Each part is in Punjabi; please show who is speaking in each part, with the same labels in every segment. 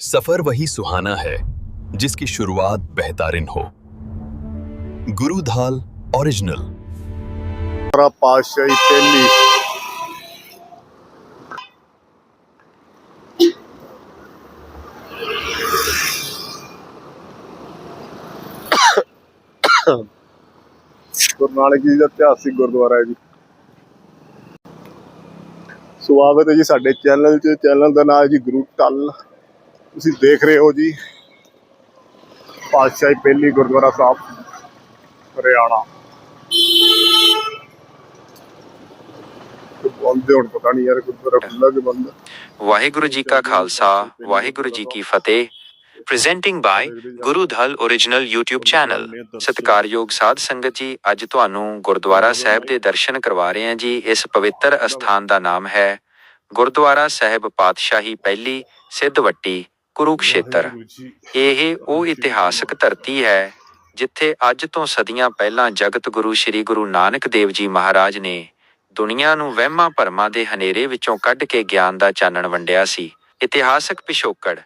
Speaker 1: सफर वही सुहाना है जिसकी शुरुआत बेहतरीन हो गुरुधाल ओरिजिनल
Speaker 2: ਦੁਆਰਾ ਪਾਤਸ਼ਾਹੀ ਪਹਿਲੀ ਗੁਰੂ ਨਾਨਕ ਜੀ ਦਾ ਇਤਿਹਾਸਿਕ ਗੁਰਦੁਆਰਾ ਹੈ ਜੀ ਸਵਾਗਤ ਹੈ ਜੀ ਸਾਡੇ ਚੈਨਲ 'ਚ ਚੈਨਲ ਦਾ ਨਾਮ ਹੈ ਜੀ ਗੁਰੂ ਟਲ ਤੁਸੀਂ ਦੇਖ ਰਹੇ ਹੋ ਜੀ। ਪਾਤਸ਼ਾਹੀ ਪਹਿਲੀ ਗੁਰਦੁਆਰਾ ਸਾਹਿਬ, ਹਰਿਆਣਾ। ਬੰਦੇ ਹੁਣ ਪਤਾ ਨਹੀਂ ਯਾਰ ਗੁਰਦੁਆਰਾ ਖੁੱਲਾ ਕਿ ਬੰਦ
Speaker 3: ਵਾਹਿਗੁਰੂ ਜੀ ਕਾ ਖਾਲਸਾ, ਵਾਹਿਗੁਰੂ ਜੀ ਕੀ ਫਤਿਹ। Presenting by Guru Dhal origignal YouTube channel ਸਤਿਕਾਰਯੋਗ ਸਾਧ ਸੰਗਤ ਜੀ, ਅੱਜ ਤੁਹਾਨੂੰ ਗੁਰਦੁਆਰਾ ਸਾਹਿਬ ਦੇ ਦਰਸ਼ਨ ਕਰਵਾ ਰਹੇ ਹਾਂ ਜੀ। ਇਸ ਪਵਿੱਤਰ ਅਸਥਾਨ ਦਾ ਨਾਮ ਹੈ ਗੁਰਦੁਆਰਾ ਸਾਹਿਬ ਪਾਤਸ਼ਾਹੀ ਪਹਿਲੀ ਸਿੱਧਵੱਟੀ। ਕੁਰੂਕਸ਼ੇਤਰ। ਇਹ ਉਹ ਇਤਿਹਾਸਕ ਧਰਤੀ ਹੈ, ਜਿੱਥੇ ਅੱਜ ਤੋਂ ਸਦੀਆਂ ਪਹਿਲਾਂ ਜਗਤ ਗੁਰੂ ਸ੍ਰੀ ਗੁਰੂ ਨਾਨਕ ਦੇਵ ਜੀ ਮਹਾਰਾਜ ਨੇ ਦੁਨੀਆ ਨੂੰ ਵਹਿਮਾਂ ਭਰਮਾਂ ਦੇ ਹਨੇਰੇ ਵਿੱਚੋਂ ਕੱਢ ਕੇ ਗਿਆਨ ਦਾ ਚਾਨਣ ਵੰਡਿਆ ਸੀ। ਇਤਿਹਾਸਕ ਪਿਛੋਕੜ।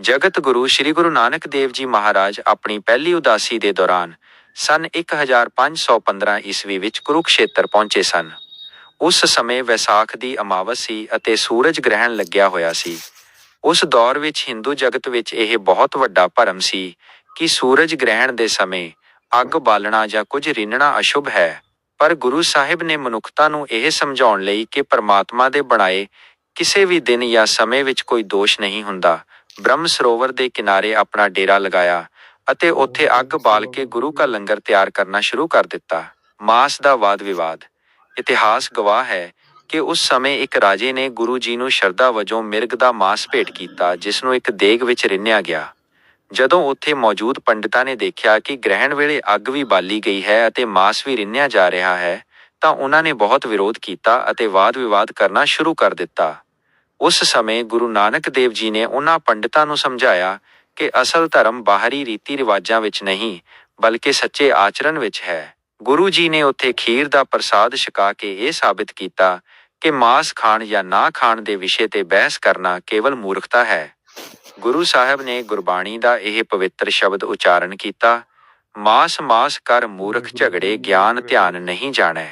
Speaker 3: ਜਗਤ ਗੁਰੂ ਸ੍ਰੀ ਗੁਰੂ ਨਾਨਕ ਦੇਵ ਜੀ ਮਹਾਰਾਜ ਆਪਣੀ ਪਹਿਲੀ ਉਦਾਸੀ ਦੇ ਦੌਰਾਨ ਸਨ 1515 ਈਸਵੀ ਵਿੱਚ ਕੁਰੂਕਸ਼ੇਤਰ ਪਹੁੰਚੇ ਸਨ। ਉਸ ਸਮੇਂ ਵੈਸਾਖ ਦੀ ਅਮਾਵਸ ਸੀ ਅਤੇ ਸੂਰਜ ਗ੍ਰਹਿਣ ਲੱਗਿਆ ਹੋਇਆ ਸੀ। ਉਸ ਦੌਰ ਵਿੱਚ ਹਿੰਦੂ ਜਗਤ ਵਿੱਚ ਇਹ ਬਹੁਤ ਵੱਡਾ ਭਰਮ ਸੀ ਕਿ ਸੂਰਜ ਗ੍ਰਹਿਣ ਦੇ ਸਮੇਂ ਅੱਗ ਬਾਲਣਾ ਜਾਂ ਕੁਝ ਰਿੰਨਣਾ ਅਸ਼ੁਭ ਹੈ। ਪਰ ਗੁਰੂ ਸਾਹਿਬ ਨੇ ਮਨੁੱਖਤਾ ਨੂੰ ਇਹ ਸਮਝਾਉਣ ਲਈ ਕਿ ਪਰਮਾਤਮਾ ਦੇ ਬਣਾਏ ਕਿਸੇ ਵੀ ਦਿਨ ਜਾਂ ਸਮੇਂ ਵਿੱਚ ਕੋਈ ਦੋਸ਼ ਨਹੀਂ ਹੁੰਦਾ, ਬ੍ਰਹਮ ਸਰੋਵਰ ਦੇ ਕਿਨਾਰੇ ਆਪਣਾ ਡੇਰਾ ਲਗਾਇਆ ਅਤੇ ਉੱਥੇ ਅੱਗ ਬਾਲ ਕੇ ਗੁਰੂ ਕਾ ਲੰਗਰ ਤਿਆਰ ਕਰਨਾ ਸ਼ੁਰੂ ਕਰ ਦਿੱਤਾ। ਮਾਸ ਦਾ ਵਾਦ ਵਿਵਾਦ ਇਤਿਹਾਸ ਗਵਾਹ ਹੈ ਕਿ ਉਸ ਸਮੇਂ ਇੱਕ ਰਾਜੇ ਨੇ ਗੁਰੂ ਜੀ ਨੂੰ ਸ਼ਰਧਾ ਵਜੋਂ ਮਿਰਗ ਦਾ ਮਾਸ ਭੇਟ ਕੀਤਾ, ਜਿਸ ਨੂੰ ਇੱਕ ਦੇਗ ਵਿੱਚ ਰਿੰਨਿਆ ਗਿਆ। ਜਦੋਂ ਉੱਥੇ ਮੌਜੂਦ ਪੰਡਿਤਾਂ ਨੇ ਦੇਖਿਆ ਕਿ ਗ੍ਰਹਿਣ ਵੇਲੇ ਅੱਗ ਵੀ ਬਾਲੀ ਗਈ ਹੈ ਅਤੇ ਮਾਸ ਵੀ ਰਿੰਨਿਆ ਜਾ ਰਿਹਾ ਹੈ, ਤਾਂ ਉਹਨਾਂ ਨੇ ਬਹੁਤ ਵਿਰੋਧ ਕੀਤਾ ਅਤੇ ਵਾਦ-ਵਿਵਾਦ ਕਰਨਾ ਸ਼ੁਰੂ ਕਰ ਦਿੱਤਾ। ਉਸ ਸਮੇਂ ਗੁਰੂ ਨਾਨਕ ਦੇਵ ਜੀ ਨੇ ਉਹਨਾਂ ਪੰਡਿਤਾਂ ਨੂੰ ਸਮਝਾਇਆ ਕਿ ਅਸਲ ਧਰਮ ਬਾਹਰੀ ਰੀਤੀ ਰਿਵਾਜਾਂ ਵਿੱਚ ਨਹੀਂ, ਬਲਕਿ ਸੱਚੇ ਆਚਰਣ ਵਿੱਚ ਹੈ। ਗੁਰੂ ਜੀ ਨੇ ਉੱਥੇ ਖੀਰ ਦਾ ਪ੍ਰਸਾਦ ਛਕਾ ਕੇ ਇਹ ਸਾਬਿਤ ਕੀਤਾ ਕਿ ਮਾਸ ਖਾਣ ਜਾਂ ਨਾ ਖਾਣ ਦੇ ਵਿਸ਼ੇ ਤੇ ਬਹਿਸ ਕਰਨਾ ਕੇਵਲ ਮੂਰਖਤਾ ਹੈ। ਗੁਰੂ ਸਾਹਿਬ ਨੇ ਗੁਰਬਾਣੀ ਦਾ ਇਹ ਪਵਿੱਤਰ ਸ਼ਬਦ ਉਚਾਰਨ ਕੀਤਾ, ਮਾਸ ਮਾਸ ਕਰ ਮੂਰਖ ਝਗੜੇ ਗਿਆਨ ਧਿਆਨ ਨਹੀਂ ਜਾਣੈ।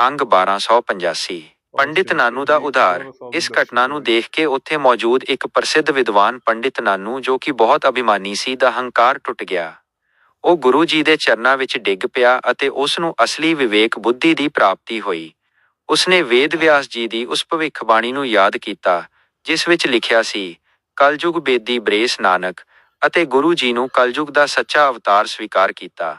Speaker 3: ਅੰਗ 1285 ਪੰਡਿਤ ਨਾਨੂ ਦਾ ਉਧਾਰ। ਇਸ ਘਟਨਾ ਨੂੰ ਦੇਖ ਕੇ ਉੱਥੇ ਮੌਜੂਦ ਇੱਕ ਪ੍ਰਸਿੱਧ ਵਿਦਵਾਨ ਪੰਡਿਤ ਨਾਨੂ ਜੋ ਕਿ ਬਹੁਤ ਅਭਿਮਾਨੀ ਸੀ ਦਾ ਹੰਕਾਰ ਟੁੱਟ ਗਿਆ। ਉਹ ਗੁਰੂ ਜੀ ਦੇ ਚਰਨਾਂ ਵਿੱਚ ਡਿੱਗ ਪਿਆ ਅਤੇ ਉਸ ਨੂੰ ਅਸਲੀ ਵਿਵੇਕ ਬੁੱਧੀ ਦੀ ਪ੍ਰਾਪਤੀ ਹੋਈ। ਉਸਨੇ ਵੇਦ ਵਿਆਸ ਜੀ ਦੀ ਉਸ ਭਵਿੱਖਬਾਣੀ ਨੂੰ ਯਾਦ ਕੀਤਾ, ਜਿਸ ਵਿੱਚ ਲਿਖਿਆ ਸੀ, ਕਲਯੁਗ ਬੇਦੀ ਬ੍ਰੇਸ ਨਾਨਕ ਅਤੇ ਗੁਰੂ ਜੀ ਨੂੰ ਕਲਯੁਗ ਦਾ ਸੱਚਾ ਅਵਤਾਰ ਸਵੀਕਾਰ ਕੀਤਾ।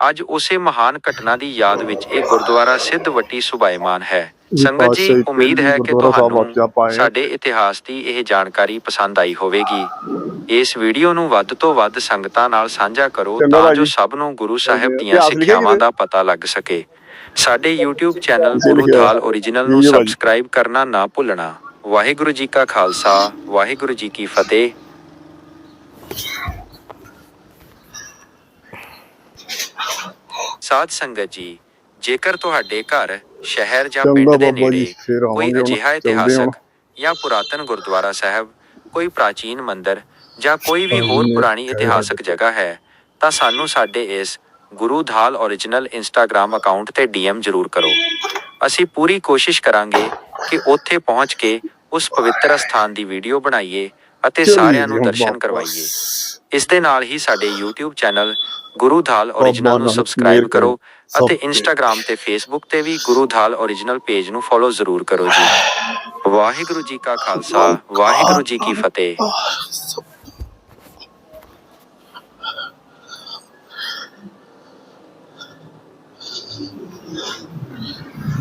Speaker 3: ਅੱਜ ਉਸੇ ਮਹਾਨ ਘਟਨਾ ਦੀ ਯਾਦ ਵਿੱਚ ਇਹ ਗੁਰਦੁਆਰਾ ਸਿੱਧਵੱਟੀ ਸੁਭਾਇਮਾਨ ਹੈ ਸੰਗਤ ਜੀ ਉਮੀਦ ਹੈ ਕਿ ਤੁਹਾਨੂੰ। ਸਾਡੇ ਇਤਿਹਾਸ ਦੀ ਇਹ ਜਾਣਕਾਰੀ ਪਸੰਦ ਆਈ ਹੋਵੇਗੀ ਇਸ ਵੀਡੀਓ ਨੂੰ ਵੱਧ ਤੋਂ ਵੱਧ ਸੰਗਤਾਂ ਨਾਲ ਸਾਂਝਾ ਕਰੋ ਤਾਂ ਜੋ। ਸਭ ਨੂੰ ਗੁਰੂ ਸਾਹਿਬ ਦੀਆਂ ਸਿੱਖਿਆਵਾਂ? ਦਾ ਪਤਾ ਲੱਗ ਸਕੇ ਸਾਡੇ YouTube channel
Speaker 2: Guru.
Speaker 3: Dhal origignal ਨੂੰ। ਸਬਸਕ੍ਰਾਈਬ ਕਰਨਾ ਨਾ ਭੁੱਲਣਾ ਵਾਹਿਗੁਰੂ ਜੀ ਕਾ ਖਾਲਸਾ ਵਾਹਿਗੁਰੂ ਜੀ ਕੀ ਫਤਿਹ ਸਾਧ ਸੰਗਤ ਜੀ ਜੇਕਰ ਤੁਹਾਡੇ ਘਰ ਸ਼ਹਿਰ ਜਾਂ ਪਿੰਡ ਦੇ ਨੇੜੇ ਕੋਈ ਅਜਿਹਾ ਇਤਿਹਾਸਕ ਜਾਂ ਪੁਰਾਤਨ ਗੁਰਦੁਆਰਾ ਸਾਹਿਬ ਕੋਈ ਪ੍ਰਾਚੀਨ ਮੰਦਿਰ ਜਾਂ ਕੋਈ ਵੀ ਹੋਰ ਪੁਰਾਣੀ ਇਤਿਹਾਸਕ ਜਗ੍ਹਾ ਹੈ ਤਾਂ ਸਾਨੂੰ ਸਾਡੇ ਇਸ Guru Dhal origignal Instagram account ਤੇ DM ਜ਼ਰੂਰ ਕਰੋ। ਅਸੀਂ ਪੂਰੀ ਕੋਸ਼ਿਸ਼ ਕਰਾਂਗੇ ਕਿ ਉੱਥੇ ਪਹੁੰਚ ਕੇ ਉਸ ਪਵਿੱਤਰ ਸਥਾਨ ਦੀ ਵੀਡੀਓ ਬਣਾਈਏ ਅਤੇ ਸਾਰਿਆਂ ਨੂੰ ਦਰਸ਼ਨ। ਕਰਵਾਈਏ। ਇਸ ਦੇ ਨਾਲ ਹੀ ਸਾਡੇ YouTube channel Guru
Speaker 2: Dhal
Speaker 3: origignal ਨੂੰ ਸਬਸਕ੍ਰਾਈਬ ਕਰੋ ਅਤੇ
Speaker 2: ਸਭ ਤੇ।
Speaker 3: ਇੰਸਟਾਗ੍ਰam ਤੇ ਵੀ ਗੁਰੂ ਧਾਲ origignal ਪੇਜ ਨੂੰ ਫੋਲੋ ਜ਼ਰੂਰ ਕਰੋ ਜੀ। ਵਾਹਿਗੁਰੂ ਜੀ ਕਾ ਖਾਲਸਾ ਵਾਹਿਗੁਰੂ ਜੀ ਕੀ ਫਤਿਹ।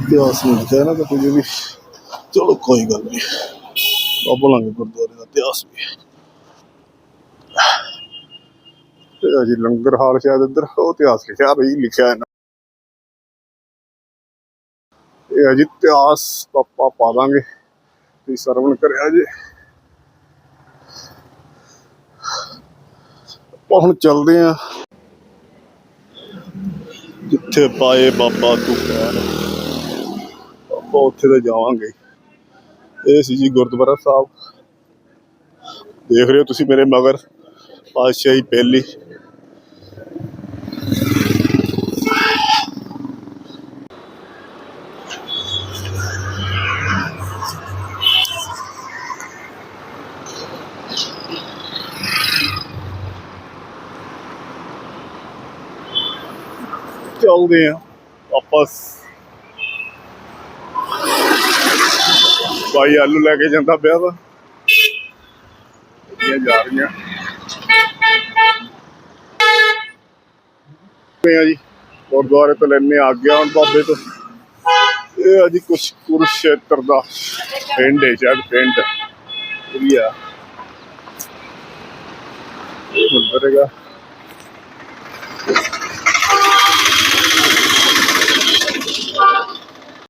Speaker 2: ਇਤਿਹਾਸ ਨਹੀਂ ਲਿਖਿਆ ਨਾ ਤਾਂ ਕੁਝ ਵੀ ਚਲੋ ਕੋਈ ਗੱਲ ਨਹੀਂ। ਬਾਬਾ ਲਾਂਗੇ ਗੁਰਦੁਆਰੇ ਦਾ ਇਤਿਹਾਸ ਵੀ ਤੇ ਅਜੀ ਲੰਗਰ ਹਾਲ ਸ਼ਾਇਦ ਇੱਧਰ, ਉਹ ਇਤਿਹਾਸ ਲਿਖਿਆ ਬਈ, ਲਿਖਿਆ ਹੈ ਇਹ ਅਜੀ ਇਤਿਹਾਸ ਪਾਪਾ ਪਾ ਦਾਂਗੇ ਤੁਸੀਂ ਸਰਵਣ ਕਰਿਆ ਜੇ। ਆਪਾਂ ਹੁਣ ਚੱਲਦੇ ਆ ਜਿੱਥੇ ਪਾਏ ਬਾਬਾ ਤੂੰ ਕਹਿ ਆਪਾਂ ਉੱਥੇ ਤੇ ਜਾਵਾਂਗੇ। ਇਹ ਸੀ ਜੀ ਗੁਰਦੁਆਰਾ ਸਾਹਿਬ। ਦੇਖ ਰਹੇ ਹੋ ਤੁਸੀਂ ਮੇਰੇ ਮਗਰ, ਪਾਤਸ਼ਾਹੀ ਪਹਿਲੀ ਚੱਲਦੇ ਆ ਵਾਪਸ ਭਾਈ ਆਲੂ ਲੈ ਕੇ ਜਾਂਦਾ ਪਿਆ ਵਾ ਇਹ ਜਾ ਰਹੀਆਂ। ਤੇ ਆ ਜੀ? ਗੁਰਦੁਆਰੇ ਤੋਂ ਲੈਣੇ ਆ ਗਿਆ ਹੁਣ ਬਾਬੇ ਤੋਂ। ਇਹ ਆ ਜੀ ਕੁਛ ਕੁਰਸ਼ੇਤਰ ਦਾ ਪਿੰਡ ਹੈ ਜਦ ਪਿੰਡ। ਇਹ ਮੰਦਰ ਹੈਗਾ।